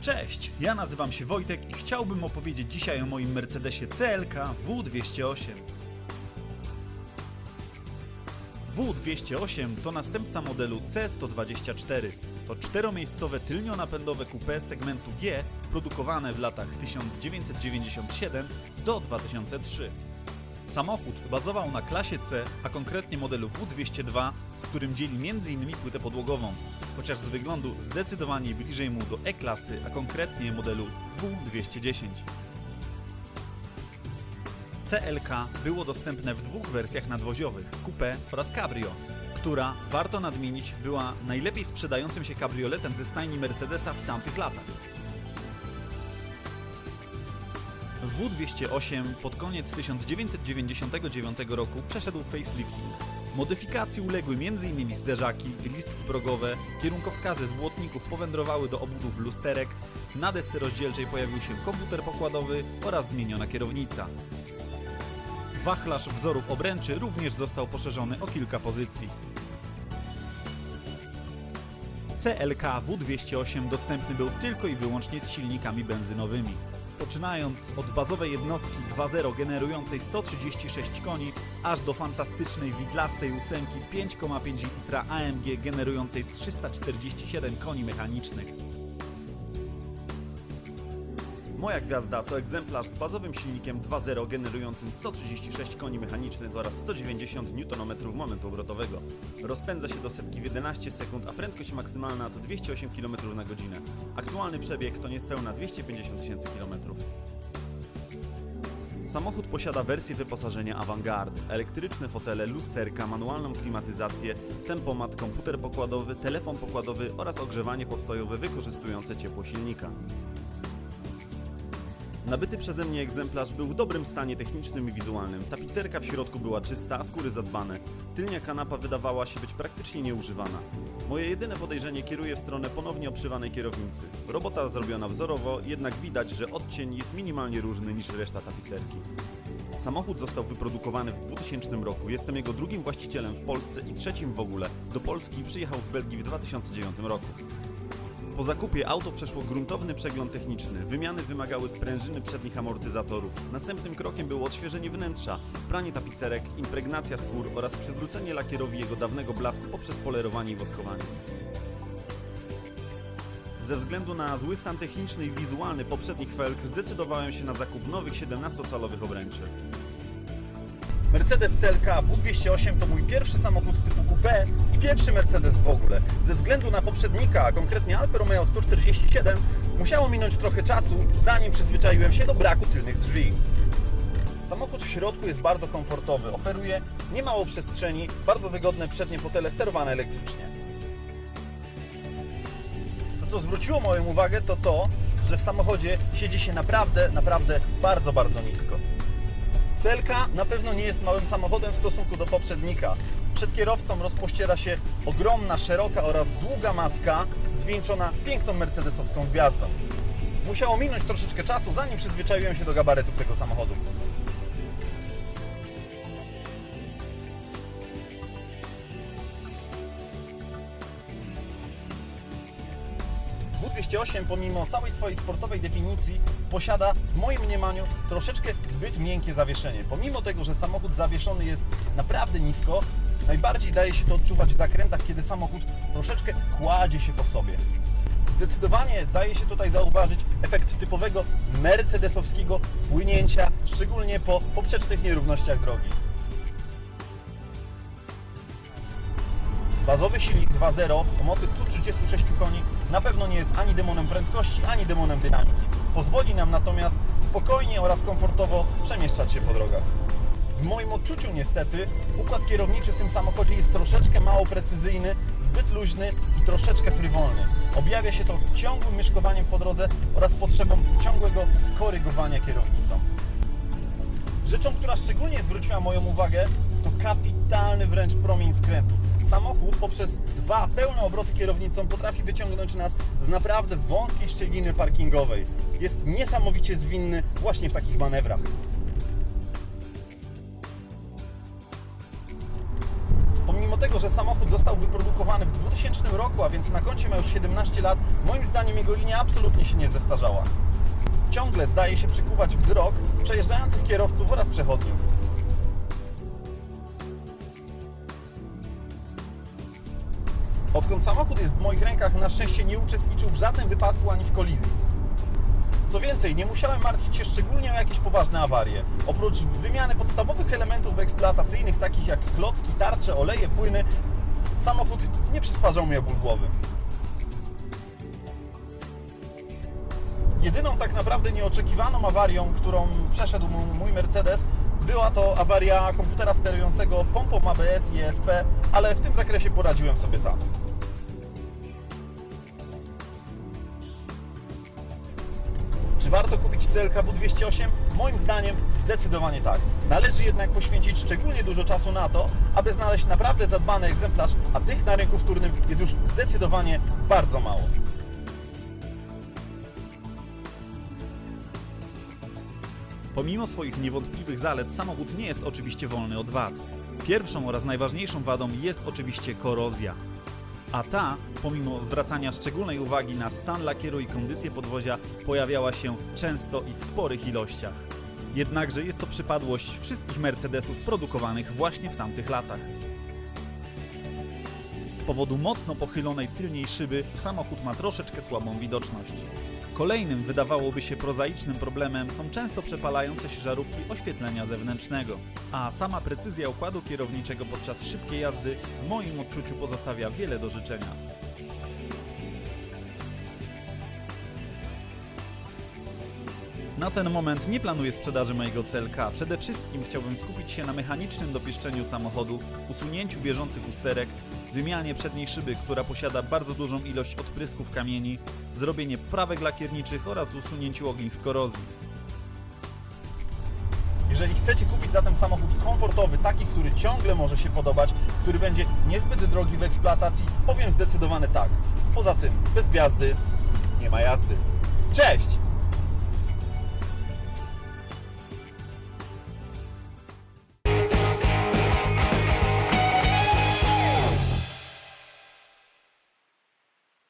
Cześć, ja nazywam się Wojtek i chciałbym opowiedzieć dzisiaj o moim Mercedesie CLK W208. W208 to następca modelu C124. To czteromiejscowe tylnionapędowe coupé segmentu G produkowane w latach 1997 do 2003. Samochód bazował na klasie C, a konkretnie modelu W202, z którym dzieli m.in. płytę podłogową, chociaż z wyglądu zdecydowanie bliżej mu do E-klasy, a konkretnie modelu W210. CLK było dostępne w dwóch wersjach nadwoziowych, coupé oraz cabrio, która, warto nadmienić, była najlepiej sprzedającym się kabrioletem ze stajni Mercedesa w tamtych latach. W208 pod koniec 1999 roku przeszedł facelifting. Modyfikacji uległy m.in. zderzaki, listwy progowe, kierunkowskazy z błotników powędrowały do obudów lusterek, na desce rozdzielczej pojawił się komputer pokładowy oraz zmieniona kierownica. Wachlarz wzorów obręczy również został poszerzony o kilka pozycji. CLK W208 dostępny był tylko i wyłącznie z silnikami benzynowymi. Poczynając od bazowej jednostki 2.0 generującej 136 koni, aż do fantastycznej widlastej ósemki 5,5 litra AMG generującej 347 koni mechanicznych. Moja gwiazda to egzemplarz z bazowym silnikiem 2.0 generującym 136 koni mechanicznych oraz 190 Nm momentu obrotowego. Rozpędza się do setki w 11 sekund, a prędkość maksymalna to 208 km na godzinę. Aktualny przebieg to niespełna 250 tysięcy km. Samochód posiada wersję wyposażenia Avantgarde, elektryczne fotele, lusterka, manualną klimatyzację, tempomat, komputer pokładowy, telefon pokładowy oraz ogrzewanie postojowe wykorzystujące ciepło silnika. Nabyty przeze mnie egzemplarz był w dobrym stanie technicznym i wizualnym. Tapicerka w środku była czysta, a skóry zadbane. Tylnia kanapa wydawała się być praktycznie nieużywana. Moje jedyne podejrzenie kieruje w stronę ponownie obszywanej kierownicy. Robota zrobiona wzorowo, jednak widać, że odcień jest minimalnie różny niż reszta tapicerki. Samochód został wyprodukowany w 2000 roku. Jestem jego drugim właścicielem w Polsce i trzecim w ogóle. Do Polski przyjechał z Belgii w 2009 roku. Po zakupie auto przeszło gruntowny przegląd techniczny. Wymiany wymagały sprężyny przednich amortyzatorów. Następnym krokiem było odświeżenie wnętrza, pranie tapicerek, impregnacja skór oraz przywrócenie lakierowi jego dawnego blasku poprzez polerowanie i woskowanie. Ze względu na zły stan techniczny i wizualny poprzednich felg zdecydowałem się na zakup nowych 17-calowych obręczy. Mercedes CLK W208 to mój pierwszy samochód typu coupé i pierwszy Mercedes w ogóle. Ze względu na poprzednika, a konkretnie Alfa Romeo 147, musiało minąć trochę czasu, zanim przyzwyczaiłem się do braku tylnych drzwi. Samochód w środku jest bardzo komfortowy, oferuje niemało przestrzeni, bardzo wygodne przednie fotele sterowane elektrycznie. To, co zwróciło moją uwagę, to to, że w samochodzie siedzi się naprawdę, naprawdę bardzo, bardzo nisko. Celka na pewno nie jest małym samochodem w stosunku do poprzednika. Przed kierowcą rozpościera się ogromna, szeroka oraz długa maska zwieńczona piękną mercedesowską gwiazdą. Musiało minąć troszeczkę czasu, zanim przyzwyczaiłem się do gabarytów tego samochodu. W208 pomimo całej swojej sportowej definicji posiada w moim mniemaniu troszeczkę zbyt miękkie zawieszenie. Pomimo tego, że samochód zawieszony jest naprawdę nisko, najbardziej daje się to odczuwać w zakrętach, kiedy samochód troszeczkę kładzie się po sobie. Zdecydowanie daje się tutaj zauważyć efekt typowego mercedesowskiego płynięcia, szczególnie po poprzecznych nierównościach drogi. Bazowy silnik 2.0 o mocy 136 koni na pewno nie jest ani demonem prędkości, ani demonem dynamiki. Pozwoli nam natomiast spokojnie oraz komfortowo przemieszczać się po drogach. W moim odczuciu niestety układ kierowniczy w tym samochodzie jest troszeczkę mało precyzyjny, zbyt luźny i troszeczkę frywolny. Objawia się to ciągłym myszkowaniem po drodze oraz potrzebą ciągłego korygowania kierownicą. Rzeczą, która szczególnie zwróciła moją uwagę, to kapitalny wręcz promień skrętu. Samochód poprzez dwa pełne obroty kierownicą potrafi wyciągnąć nas z naprawdę wąskiej szczeliny parkingowej. Jest niesamowicie zwinny właśnie w takich manewrach. Że samochód został wyprodukowany w 2000 roku, a więc na koncie ma już 17 lat, Moim zdaniem jego linia absolutnie się nie zestarzała. Ciągle zdaje się przykuwać wzrok przejeżdżających kierowców oraz przechodniów. Odkąd samochód jest w moich rękach, na szczęście nie uczestniczył w żadnym wypadku ani w kolizji. Więcej, nie musiałem martwić się szczególnie o jakieś poważne awarie. Oprócz wymiany podstawowych elementów eksploatacyjnych, takich jak klocki, tarcze, oleje, płyny, samochód nie przysparzał mi ból głowy. Jedyną tak naprawdę nieoczekiwaną awarią, którą przeszedł mój Mercedes, była to awaria komputera sterującego pompą ABS i ESP, ale w tym zakresie poradziłem sobie sam. Warto kupić CLK W208? Moim zdaniem zdecydowanie tak. Należy jednak poświęcić szczególnie dużo czasu na to, aby znaleźć naprawdę zadbany egzemplarz, a tych na rynku wtórnym jest już zdecydowanie bardzo mało. Pomimo swoich niewątpliwych zalet, samochód nie jest oczywiście wolny od wad. Pierwszą oraz najważniejszą wadą jest oczywiście korozja. A ta, pomimo zwracania szczególnej uwagi na stan lakieru i kondycję podwozia, pojawiała się często i w sporych ilościach. Jednakże jest to przypadłość wszystkich Mercedesów produkowanych właśnie w tamtych latach. Z powodu mocno pochylonej tylniej szyby samochód ma troszeczkę słabą widoczność. Kolejnym wydawałoby się prozaicznym problemem są często przepalające się żarówki oświetlenia zewnętrznego, a sama precyzja układu kierowniczego podczas szybkiej jazdy w moim odczuciu pozostawia wiele do życzenia. Na ten moment nie planuję sprzedaży mojego CLK. Przede wszystkim chciałbym skupić się na mechanicznym dopieszczeniu samochodu, usunięciu bieżących usterek, wymianie przedniej szyby, która posiada bardzo dużą ilość odprysków kamieni, zrobienie prawek lakierniczych oraz usunięciu ognisk korozji. Jeżeli chcecie kupić zatem samochód komfortowy, taki, który ciągle może się podobać, który będzie niezbyt drogi w eksploatacji, powiem zdecydowane tak. Poza tym, bez gwiazdy nie ma jazdy.